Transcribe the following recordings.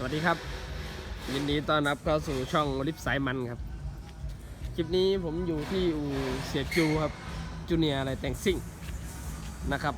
สวัสดีครับ ยินดีต้อนรับเข้าสู่ช่องลิฟสายมันครับ คลิปนี้ผมอยู่ที่อู่เสียจูครับจูเนียอะไรแต่งซิ่งนะครับ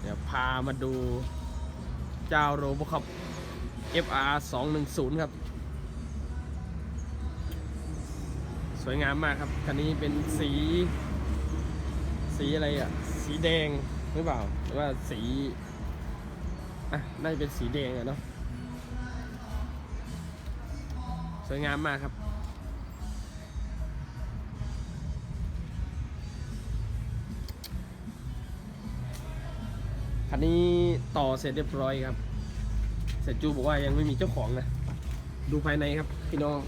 เดี๋ยวพามาดูเจ้าโรบอคอป FR 210 ครับ สวยงามมากครับคันนี้เป็นสี สีอะไรอะ สีแดงหรือเปล่าหรือว่าสีอะน่าจะเป็นสีแดงอะเนาะ สวยงามมากครับ คันนี้ต่อเสร็จเรียบร้อยครับ เสร็จจูบอกว่ายังไม่มีเจ้าของนะ ดูภายในครับ พี่น้อง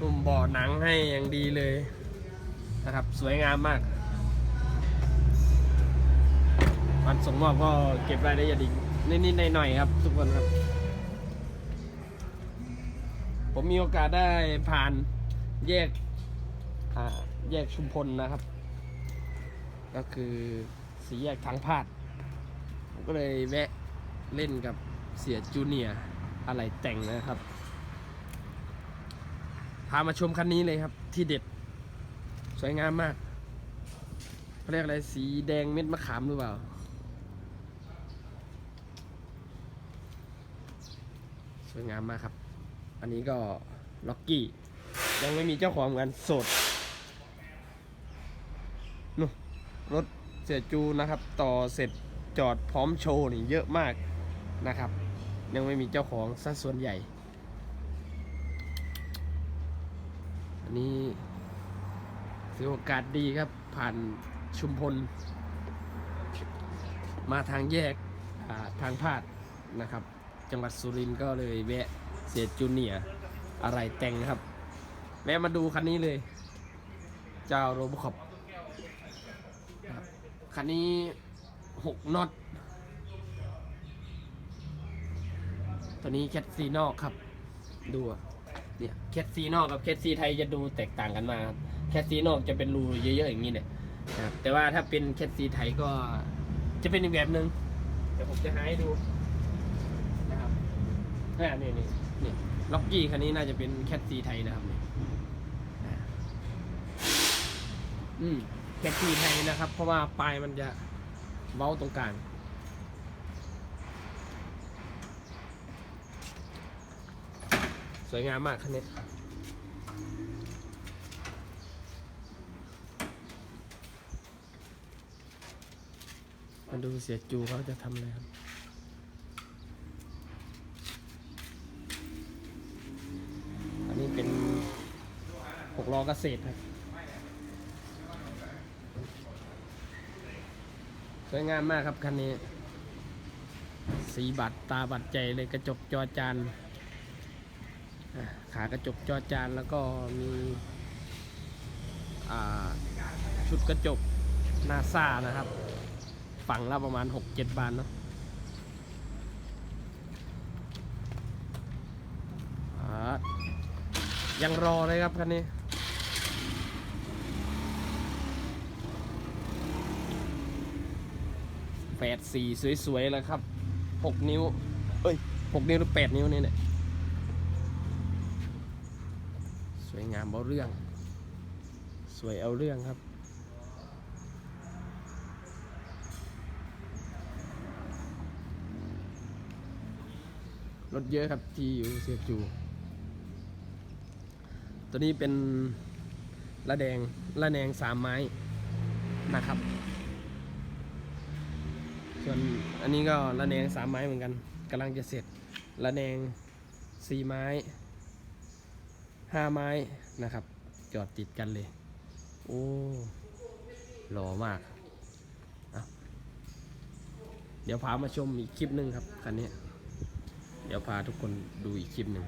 ตุ่มบ่อหนังให้อย่างดีเลยนะครับ สวยงามมาก วันส่งมอบก็เก็บรายละเอียดอีกนิดๆหน่อยๆครับ ทุกคนครับ ผมมีโอกาสได้ผ่านแยกอ่าแยกชุมพลนะครับ ก็คือสีแยกทางพาด ผมก็เลยแวะเล่นกับเสียจูเนียอะไรแต่งนะครับ พามาชมคันนี้เลยครับ ที่เด็ด สวยงามมากเขาเรียกอะไรสีแดงเม็ดมะขามหรือเปล่า วยงามมากครับ อันนี้ก็ล็อกกี้ ยังไม่มีเจ้าของเหมือนกันสดนู่รถเสียจูนะครับ ต่อเสร็จจอดพร้อมโชว์นี่เยอะมากนะครับ ยังไม่มีเจ้าของซะส่วนใหญ่ อันนี้ถือโอกาสดีครับ ผ่านชุมพล มาทางแยกทางพาดนะครับ จังหวัดสุรินทร์ก็เลยแวะเสียจูเนียอะไรแต่งนะครับ แวะมาดูคันนี้เลย เจ้าโรบคอปคันนี้หกน็อตตัวนี้แคทซีนอกครับ ดูเนี่ยแคทซีนอกกับแคทซีไทยจะดูแตกต่างกันมาครับแคทซีนอกจะเป็นรูเยอะๆอย่างนี้เนี่ยแต่ว่าถ้าเป็นแคทซีไทยก็จะเป็นอีกแบบหนึ่งเดี๋ยวผมจะหาให้ดู อ่านี่นี่นี่ล็อกกี้คันนี้น่าจะเป็นแคทซีไทยนะครับเนี่ยอืมแคทซีไทยนะครับ เพราะว่าปลายมันจะเว้าตรงกลางสวยงามมากคันนี้มาดูเสียจูเขาจะทำอะไรครับ อันนี้เป็น หกล้อเกษตรครับสวยงามมากครับคันนี้ สีบัตรตาบัตรใจเลยกระจกจอจานขากระจกจอจานแล้วก็มีชุดกระจกนาซานะครับ ฝั่งละประมาณ 6-7 บานเนาะยังรอเลยครับคันนี้ แปดสี่สวยๆเลยครับหกนิ้ว เอ้ยหกนิ้วหรือแปดนิ้วนี่เนี่ย สวยงามเอาเรื่อง สวยเอาเรื่องครับ รถเยอะครับที่อยู่เสียจู ตัวนี้เป็นละแดงละแนงสามไม้นะครับ ส่วนอันนี้ก็ละแนงสามไม้เหมือนกันกำลังจะเสร็จละแนงสี่ไม้ห้าไม้นะครับ จอดติดกันเลย โอ้หล่อมากเดี๋ยวพามาชมอีกคลิปหนึ่งครับคันนี้ เดี๋ยวพาทุกคนดูอีกคลิปหนึ่ง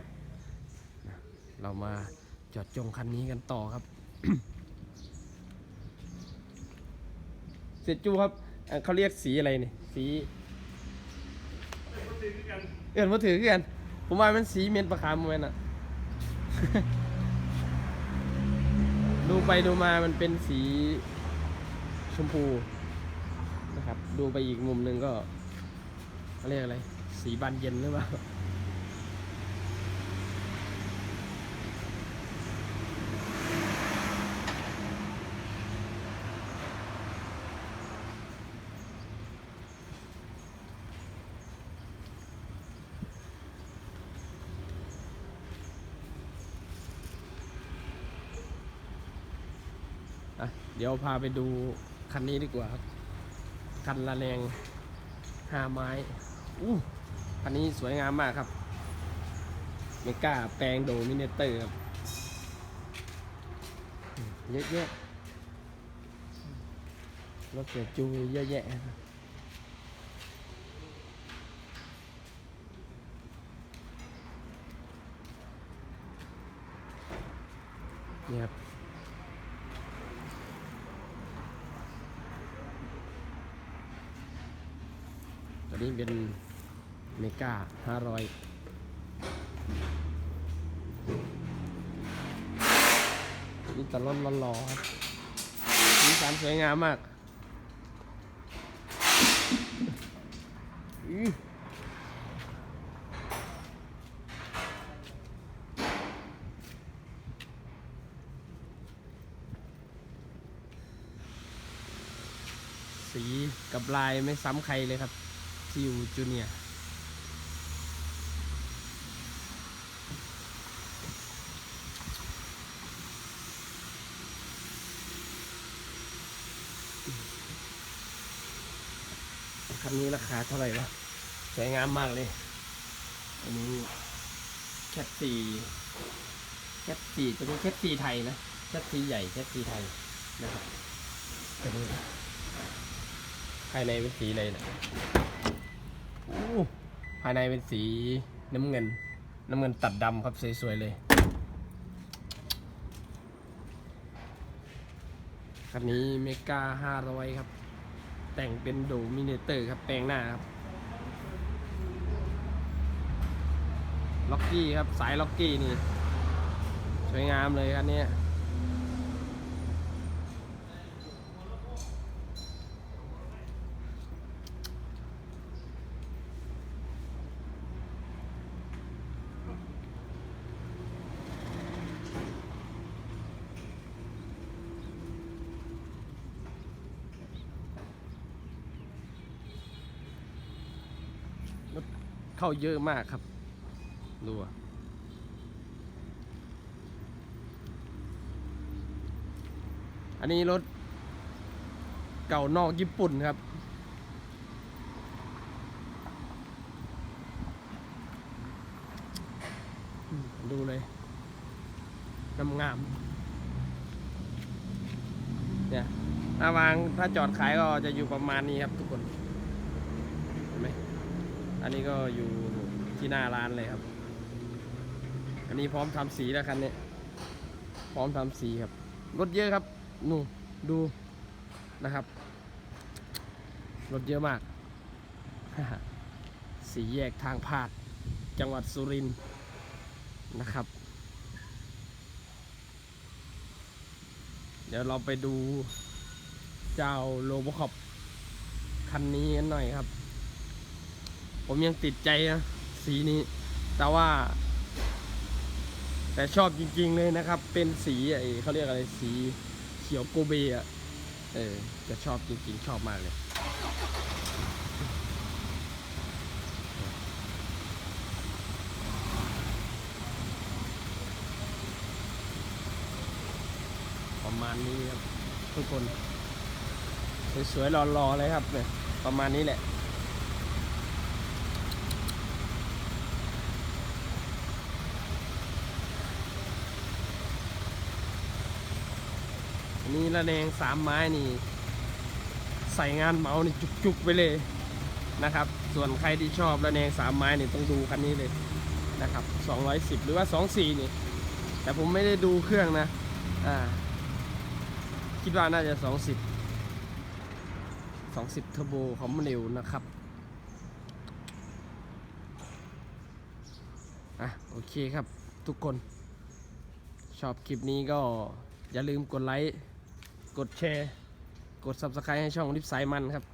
เรามาจอดจงคันนี้กันต่อครับ เสร็จจูครับเขาเรียกสีอะไรเนี่ย สีเอื่นมาถือกัน ผมว่ามันสีเมนประคามมันอะ ดูไปดูมามันเป็นสีชมพูนะครับ ดูไปอีกมุมหนึ่งก็เขาเรียกอะไร สีบานเย็นหรือเปล่า อะเดี๋ยวพาไปดูคันนี้ดีกว่าครับ คันละแนงห้าไม้อู้คันนี้สวยงามมากครับเมกาแปลงโดมิเนเตอร์ครับเยอะแยะรถเสียจูเยอะแยะครับนี่ครับ ตัวนี้เป็น เมกาห้าร้อยนี่ตะล่อนล่อนสีสันสวยงามมากอือสีกับลายไม่ซ้ำใครเลยครับซิวจูเนียร์ คันนี้ราคาเท่าไหร่วะสวยงามมากเลย อันนี้แคทซีแคทซีตัวนี้แคทซีไทยนะแคทซีใหญ่แคทซีไทยนะครับตัวนี้ภายในเป็นสีอะไรนะโอ้ภายในเป็นสีน้ำเงิน น้ำเงินตัดดำครับสวยๆเลยคันนี้เมกา500ครับ แต่งเป็นโดมิเนเตอร์ครับ แปลงหน้าครับ ล็อกกี้ครับ สายล็อกกี้นี่ สวยงามเลยคันนี้ เข้าเยอะมากครับ ดูอะอันนี้รถเก่านอกญี่ปุ่นครับ ดูเลยงามงามเนี่ยถ้าวางถ้าจอดขายก็จะอยู่ประมาณนี้ครับทุกคน อันนี้ก็อยู่ที่หน้าร้านเลยครับ อันนี้พร้อมทำสีแล้วคันนี้ พร้อมทำสีครับ รถเยอะครับนู่ดูนะครับ รถเยอะมาก สีแยกทางพาดจังหวัดสุรินทร์นะครับ เดี๋ยวเราไปดูเจ้าโลโบคอปคันนี้กันหน่อยครับ ผมยังติดใจนะสีนี้ แต่ว่า แต่ชอบจริง ๆเลยนะครับ เป็นสีไอเขาเรียกอะไรสีเขียวโกเบอะเออจะชอบจริง ๆ ชอบมากเลยประมาณนี้ครับทุกคน สวยๆรอๆเลยครับเนี่ยประมาณนี้แหละ อันนี้ระแนงสามไม้นี่ ใส่งานเหมานี่จุกๆไปเลยนะครับ ส่วนใครที่ชอบระแนงสามไม้นี่ต้องดูคันนี้เลยนะครับ210 หรือว่า 24 นี่ แต่ผมไม่ได้ดูเครื่องนะ อ่า คิดว่าน่าจะ 20 20เทอร์โบของมันเร็วนะครับ อะ โอเคครับทุกคน ชอบคลิปนี้ก็อย่าลืมกดไลค์ กดแชร์ กด subscribe ให้ช่องลิฟสายมันครับ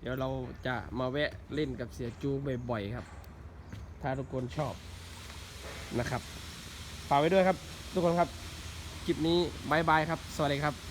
เดี๋ยวเราจะมาแวะเล่นกับเสียจูบ่อยๆครับ ถ้าทุกคนชอบนะครับฝากไว้ด้วยครับ ทุกคนครับ คลิปนี้บายบายครับ สวัสดีครับ